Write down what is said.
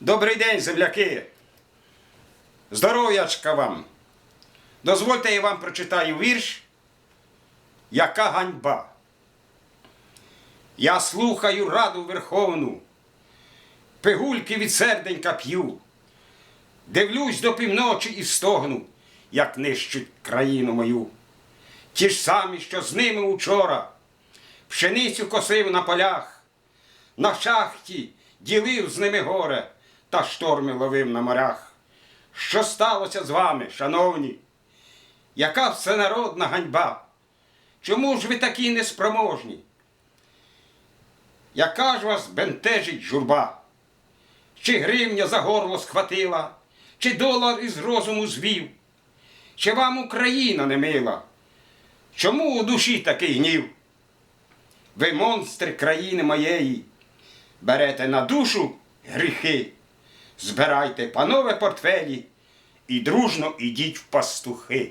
Добрий день, земляки. Здоров'ячка вам. Дозвольте я вам прочитаю вірш. Яка ганьба. Я слухаю раду Верховну, пигульки від серденька п'ю, дивлюсь до півночі і стогну, як нищуть країну мою. Ті ж самі, що з ними учора, пшеницю косив на полях, на шахті ділив з ними горе та шторми ловив на морях. Що сталося з вами, шановні? Яка всенародна ганьба? Чому ж ви такі неспроможні? Яка ж вас бентежить журба? Чи гривня за горло схватила, чи долар із розуму звів? Чи вам Україна не мила? Чому у душі такий гнів? Ви монстри країни моєї, берете на душу гріхи, збирайте, панове, портфелі і дружно ідіть в пастухи.